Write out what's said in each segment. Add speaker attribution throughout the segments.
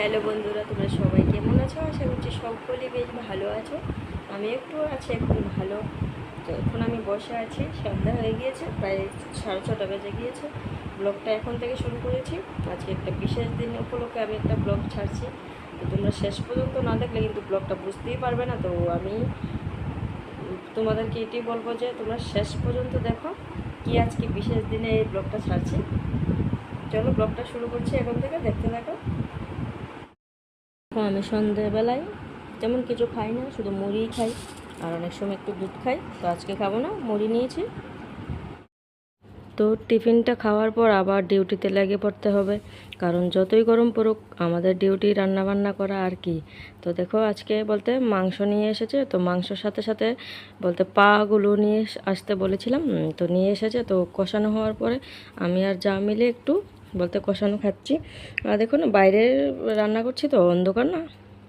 Speaker 1: Hello বন্ধুরা, তোমরা সবাই কেমন আছো? আশা করছি সকলেই বেশ ভালো আছো। আমি একটু আছি, এখন ভালো। তো এখন আমি বসে আছি, সন্ধ্যা হয়ে গিয়েছে, প্রায় সাড়ে ছটা বেজে গিয়েছে। ব্লগটা এখন থেকে শুরু করেছি। আজকে একটা বিশেষ দিন উপলক্ষে আমি একটা ব্লগ ছাড়ছি। তো তোমরা শেষ পর্যন্ত না দেখলে কিন্তু ব্লগটা বুঝতেই পারবে না। তো আমি তোমাদেরকে এটাই বলব যে, তোমরা শেষ পর্যন্ত দেখো কি আজকে বিশেষ দিনে এই ব্লগটা ছাড়ছি। চলো ব্লগটা শুরু করছি এখন থেকে, দেখতে থাকো। আমি সন্ধেবেলায় তেমন কিছু খাই না, শুধু মুড়িই খাই, আর অনেক সময় একটু দুধ খাই, তো আজকে খাব না, মুড়ি নিয়েছি। তো টিফিনটা খাওয়ার পর আবার ডিউটিতে লেগে পড়তে হবে, কারণ যতই গরম পড়ুক, আমাদের ডিউটি রান্না বান্না করা আর কি। তো দেখো, আজকে বলতে মাংস নিয়ে এসেছে, তো মাংসর সাথে সাথে বলতে পাগুলো নিয়ে আসতে বলেছিলাম তো নিয়ে এসেছে, তো কষানো হওয়ার পরে আমি আর যা মিলে একটু বলতে কষানো খাচ্ছি। আর দেখো না বাইরে রান্না করছি তো অন্ধকার না।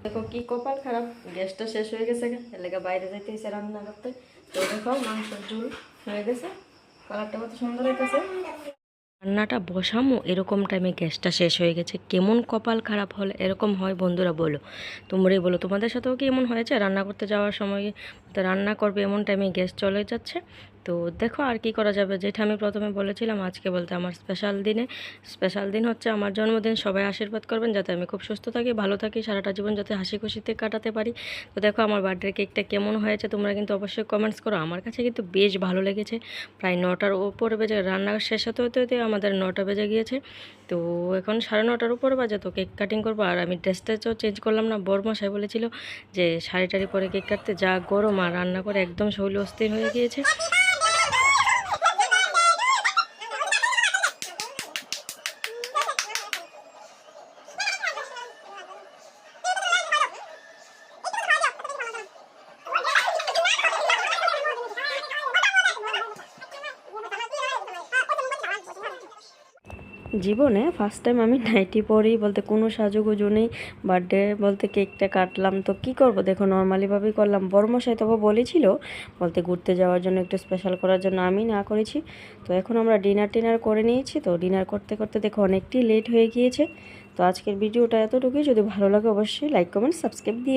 Speaker 1: দেখো কি কপাল খারাপ গ্যাসটা শেষ হয়ে গেছে এলাকা বাইরে যাইতে হয়েছে রান্না করতে। তো দেখো মাংসের ঝুল হয়ে গেছে। কালারটা কত সুন্দর হইতেছে। রান্নাটা বসামো এরকম টাইমে গ্যাসটা শেষ হয়ে গেছে। কেমন কপাল খারাপ হলে এরকম হয় বন্ধুরা বলো। তোমরাই বলো তোমাদের সাথেও কি এমন হয়েছে? রান্না করতে যাওয়ার সময় রান্না করবে এমন টাইমে গ্যাস চলে যাচ্ছে। তো দেখো আর কি করা যাবে। যেটা আমি প্রথমে বলেছিলাম, আজকে বলতে আমার স্পেশাল দিনে। স্পেশাল দিন হচ্ছে আমার জন্মদিন। সবাই আশীর্বাদ করবেন যাতে আমি খুব সুস্থ থাকি, ভালো থাকি, সারাটা জীবন যাতে হাসি খুশিতে কাটাতে পারি। তো দেখো আমার বার্থডে কেকটা কেমন হয়েছে তোমরা কিন্তু অবশ্যই কমেন্টস করো। আমার কাছে কিন্তু বেশ ভালো লেগেছে। প্রায় নটার উপরে বেজে, রান্না শেষ হতে হতে হতে আমাদের নটা বেজে গিয়েছে। তো এখন সাড়ে নটার উপরে বাজে, তো কেক কাটিং করব। আর আমি ড্রেস টেসও চেঞ্জ করলাম না, বরমশাই বলেছিল যে শাড়ি টাড়ি পরে কেক কাটতে যা গরম আর রান্না করে একদম শৈল অস্থির হয়ে গিয়েছে। জীবনে ফার্স্ট টাইম আমি নাইটি পরেই বলতে কোনো সাজুগুজু নেই। বার্থডে বলতে কেকটা কাটলাম। তো কি করব? দেখো নর্মালিভাবেই করলাম। বড়মশাই তবে বলেছিল বলতে ঘুরতে যাওয়ার জন্য একটু স্পেশাল করার জন্য আমি না করেছি। তো এখন আমরা ডিনার টিনার করে নিয়েছি। তো ডিনার করতে করতে দেখো অনেকটাই লেট হয়ে গিয়েছে। তো আজকের ভিডিওটা এতটুকুই। যদি ভালো লাগে অবশ্যই লাইক কমেন্ট সাবস্ক্রাইব দিয়ে